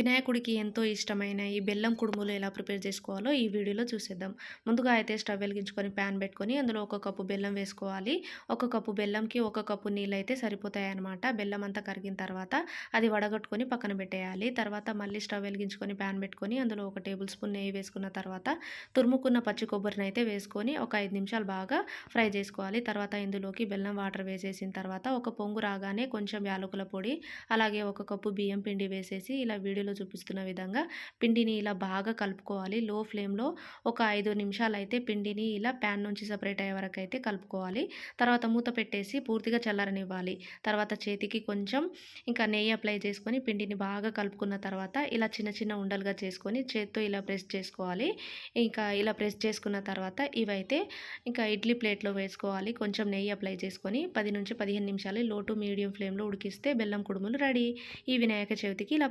వినాయకుడికి ఎంతో ఇష్టమైన ఈ బెల్లం కుడుములు ఎలా ప్రిపేర్ చేసుకోవాలో ఈ వీడియోలో చూసేద్దాం. ముందుగా అయితే స్టవ్ వెలిగించుకొని ప్యాన్ పెట్టుకొని అందులో ఒక కప్పు బెల్లం వేసుకోవాలి. ఒక కప్పు బెల్లంకి ఒక కప్పు నీళ్ళు అయితే సరిపోతాయన్నమాట. బెల్లం అంతా కరిగిన తర్వాత అది వడగట్టుకొని పక్కన పెట్టేయాలి. తర్వాత మళ్ళీ స్టవ్ వెలిగించుకొని ప్యాన్ పెట్టుకొని అందులో ఒక టేబుల్ స్పూన్ నెయ్యి వేసుకున్న తర్వాత తురుముకున్న పచ్చి కొబ్బరిని అయితే వేసుకొని ఒక ఐదు నిమిషాలు బాగా ఫ్రై చేసుకోవాలి. తర్వాత ఇందులోకి బెల్లం వాటర్ వేసేసిన తర్వాత ఒక పొంగు రాగానే కొంచెం యాలకుల పొడి అలాగే ఒక కప్పు బియ్యం పిండి వేసేసి ఇలా వీడియోలో వీడియోలో చూపిస్తున్న విధంగా పిండిని ఇలా బాగా కలుపుకోవాలి. లో ఫ్లేమ్లో ఒక ఐదు నిమిషాలు అయితే పిండిని ఇలా ప్యాన్ నుంచి సపరేట్ అయ్యే వరకు అయితే కలుపుకోవాలి. తర్వాత మూత పెట్టేసి పూర్తిగా చల్లారనివ్వాలి. తర్వాత చేతికి కొంచెం ఇంకా నెయ్యి అప్లై చేసుకొని పిండిని బాగా కలుపుకున్న తర్వాత ఇలా చిన్న చిన్న ఉండలుగా చేసుకొని చేత్తో ఇలా ప్రెస్ చేసుకోవాలి. ఇంకా ఇలా ప్రెస్ చేసుకున్న తర్వాత ఇవైతే ఇంకా ఇడ్లీ ప్లేట్లో వేసుకోవాలి. కొంచెం నెయ్యి అప్లై చేసుకొని పది నుంచి పదిహేను నిమిషాలు లో టు మీడియం ఫ్లేమ్లో ఉడికిస్తే బెల్లం కుడుములు రెడీ. ఈ వినాయక చవితికి ఇలా